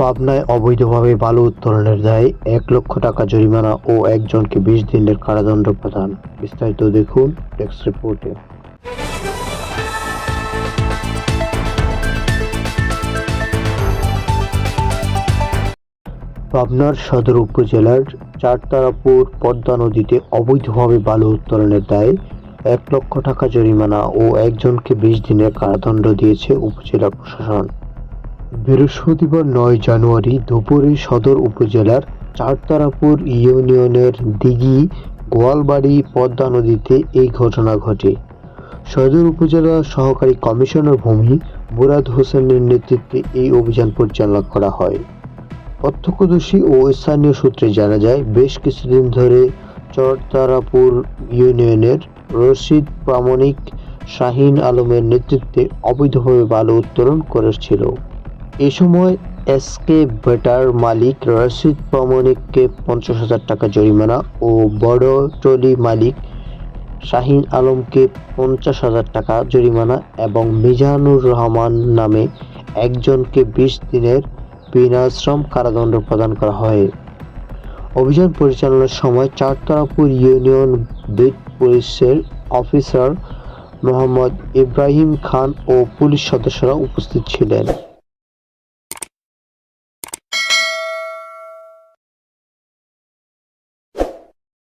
পাবনায় অবৈধভাবে বালু উত্তোলনের দায়ে এক লক্ষ টাকা জরিমানা ও একজনকে বিশ দিনের কারাদণ্ড প্রদান। বিস্তারিত দেখুন টেক্সট রিপোর্টে। পাবনার সদর উপজেলার চারতারাপুর পদ্মা নদীতে অবৈধভাবে বালু উত্তোলনের দায়ে এক লক্ষ টাকা জরিমানা ও একজনকে বিশ দিনের কারাদণ্ড দিয়েছে উপজেলা প্রশাসন। বৃহস্পতিবার নয় জানুয়ারি দুপুরে সদর উপজেলার চারতারাপুর ইউনিয়নের দিঘি গোয়ালবাড়ি পদ্মা নদীতে এই ঘটনা ঘটে। সদর উপজেলা সহকারী কমিশনার ভূমি মুরাদ হোসেনের নেতৃত্বে এই অভিযান পরিচালনা করা হয়। প্রত্যক্ষদর্শী ও স্থানীয় সূত্রে জানা যায়, বেশ কিছুদিন ধরে চরতারাপুর ইউনিয়নের রশিদ প্রামাণিক শাহিন আলমের নেতৃত্বে অবৈধভাবে বালু উত্তোলন করেছিল। এ সময় এসকে বেটার মালিক রশিদ প্রামাণিককে পঞ্চাশ হাজার টাকা জরিমানা ও বড় টলি মালিক শাহিন আলমকে পঞ্চাশ হাজার টাকা জরিমানা এবং মিজানুর রহমান নামে একজনকে বিশ দিনের বিনাশ্রম কারাদণ্ড প্রদান করা হয়। অভিযান পরিচালনার সময় চারতারাপুর ইউনিয়ন বিট পুলিশের অফিসার মোহাম্মদ ইব্রাহিম খান ও পুলিশ সদস্যরা উপস্থিত ছিলেন।